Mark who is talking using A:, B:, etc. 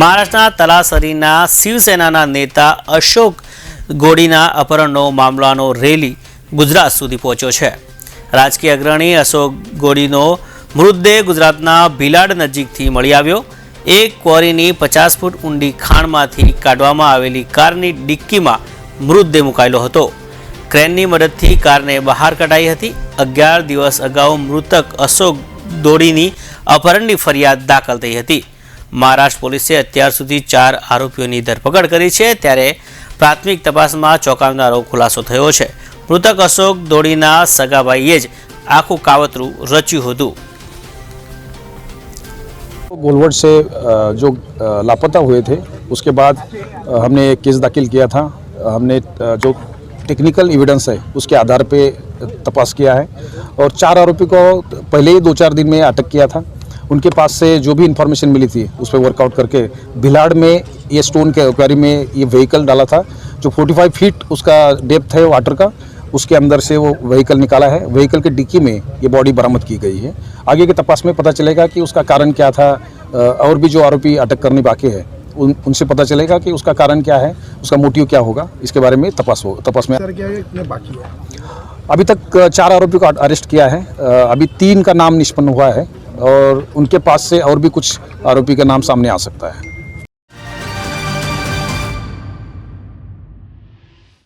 A: મહારાષ્ટ્રના તલાસરીના શિવસેનાના નેતા અશોક ગોડીના અપહરણનો મામલાનો રેલી ગુજરાત સુધી પહોંચ્યો છે. રાજકીય અગ્રણી અશોક ગોડીનો મૃતદેહ ગુજરાતના ભીલાડ નજીકથી મળી આવ્યો. એક ક્વોરીની પચાસ ફૂટ ઊંડી ખાણમાંથી કાઢવામાં આવેલી કારની ડિક્કીમાં મૃતદેહ મુકાયેલો હતો. ક્રેનની મદદથી કારને બહાર કઢાઈ હતી. અગિયાર દિવસ અગાઉ મૃતક અશોક દોડીની અપહરણની ફરિયાદ દાખલ થઈ હતી. મહારાષ્ટ્ર પોલીસે અત્યાર સુધી ચાર આરોપીઓની ધરપકડ કરી છે ત્યારે પ્રાથમિક તપાસમાં ચોંકાવનારો ખુલાસો થયો છે મૃતક અશોક દોડીના સગાભાઈએ જ આખું કાવતરું રચ્યું હતું
B: गोलवर्ड से अ, जो अ, लापता हुए थे उसके बाद अ, हमने एक केस दाखिल किया था हमने अ, जो टेक्निकल एविडेंस है उसके आधार पे तपास किया है और चार आरोपी को पहले ही दो चार दिन में अटक किया था उनके पास से जो भी इंफॉर्मेशन मिली थी उस पर वर्कआउट करके भिलाड़ में ये स्टोन के क्वारी में ये व्हीकल डाला था जो 45 फीट उसका डेप्थ है वाटर का उसके अंदर से वो व्हीकल निकाला है। व्हीकल के डिक्की में ये बॉडी बरामद की गई है। आगे के तपास में पता चलेगा कि उसका कारण क्या था और भी जो आरोपी अटक करने बाकी है उन उनसे पता चलेगा कि उसका कारण क्या है उसका मोटिव क्या होगा। इसके बारे में तपास हो तपास में
C: बाकी है?
B: अभी तक चार आरोपियों को अरेस्ट किया है। अभी तीन का नाम निष्पन्न हुआ है। और उनके पास से और भी कुछ आरोपी का नाम सामने आ सकता है।